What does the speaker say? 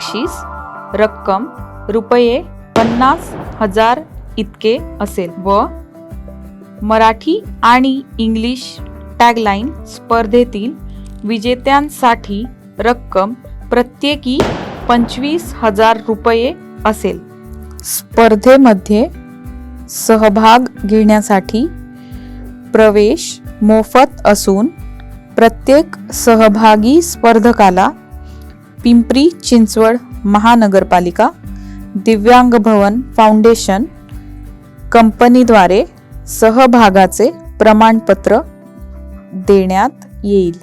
बक्षीस रक्कम रुपये पन्नास हजार इतके असेल व मराठी आणि इंग्लिश टॅगलाईन स्पर्धेतील विजेत्यांसाठी रक्कम प्रत्येकी पंचवीस हजार रुपये असेल. स्पर्धेमध्ये सहभाग घेण्यासाठी प्रवेश मोफत असून प्रत्येक सहभागी स्पर्धकाला पिंपरी चिंचवड महानगरपालिका दिव्यांग भवन फाउंडेशन कंपनीद्वारे सहभागाचे प्रमाणपत्र देण्यात येईल.